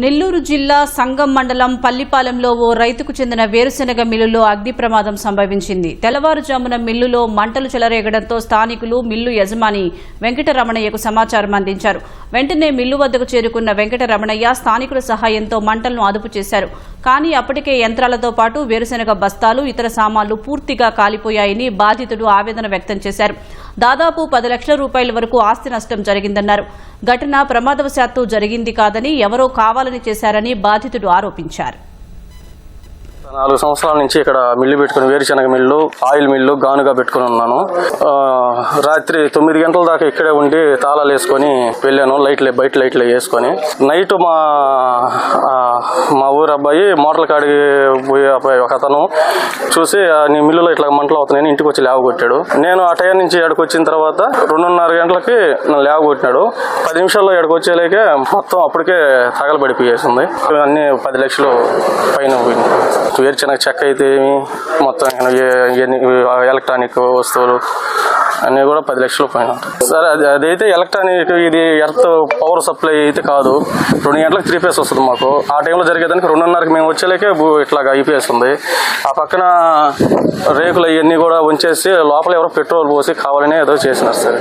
నెల్లూరు జిల్లా సంగం మండలం పల్లిపాలెంలో ఓ రైతుకు చెందిన వేరుశెనగ మిల్లులో అగ్ని ప్రమాదం సంభవించింది. తెల్లవారుజామున మిల్లులో మంటలు చెలరేగడంతో స్థానికులు మిల్లు యజమాని వెంకటరమణయ్యకు సమాచారం అందించారు. వెంటనే మిల్లు వద్దకు చేరుకున్న వెంకటరమణయ్య స్థానికుల సహాయంతో మంటలను అదుపు చేశారు. కానీ అప్పటికే యంత్రాలతో పాటు వేరుశెనగ బస్తాలు ఇతర సామాన్లు పూర్తిగా కాలిపోయాయని బాధితుడు ఆవేదన వ్యక్తం చేశారు. దాదాపు పది లక్షల రూపాయల వరకు ఆస్తి నష్టం జరిగిందన్నారు. ఘటన ప్రమాదవశాత్తు జరిగింది కాదని ఎవరో కావాలని చేశారని బాధితుడు ఆరోపించారు. నాలుగు సంవత్సరాల నుంచి ఇక్కడ మిల్లు పెట్టుకుని వేరుశనగ మిల్లు ఆయిల్ మిల్లు గానుగా పెట్టుకుని ఉన్నాను. రాత్రి తొమ్మిది గంటల దాకా ఇక్కడే ఉండి తాళాలు వేసుకొని వెళ్ళాను లైట్లు బయట లైట్లు వేసుకొని. నైట్ మా అబ్బాయి మోటార్ల కాడికి పోయే అబ్బాయి ఒక అతను చూసి నీ మిల్లులో ఇట్లా మంటలు అవుతున్నాయని ఇంటికి వచ్చి లేవ కొట్టాడు నేను ఆ టైం నుంచి ఎడకు వచ్చిన తర్వాత రెండున్నర గంటలకి నన్ను లేవ కొట్టినాడు పది నిమిషాల్లో ఎడకు వచ్చేలాగే మొత్తం అప్పటికే తగలబడిపోయేసింది అన్ని పది లక్షలు పైన పోయింది వేరుచిన చెక్క అయితే ఏమి మొత్తం ఎలక్ట్రానిక్ వస్తువులు అన్నీ కూడా పది లక్షలు పైన ఉంటాయి సరే అది అదైతే ఎలక్ట్రానిక్ ఇది ఎర్త్ పవర్ సప్లై అయితే కాదు. రెండు గంటలకు త్రీ ఫేస్ వస్తుంది మాకు. ఆ టైంలో జరిగేదానికి రెండున్నరకి మేము వచ్చేలాకే ఇట్లాగా ఐపీఎస్ ఉంది. ఆ పక్కన రేకులు అవన్నీ కూడా ఉంచేసి లోపల ఎవరో పెట్రోల్ పోసి కావాలనే ఏదో చేసినారు సార్.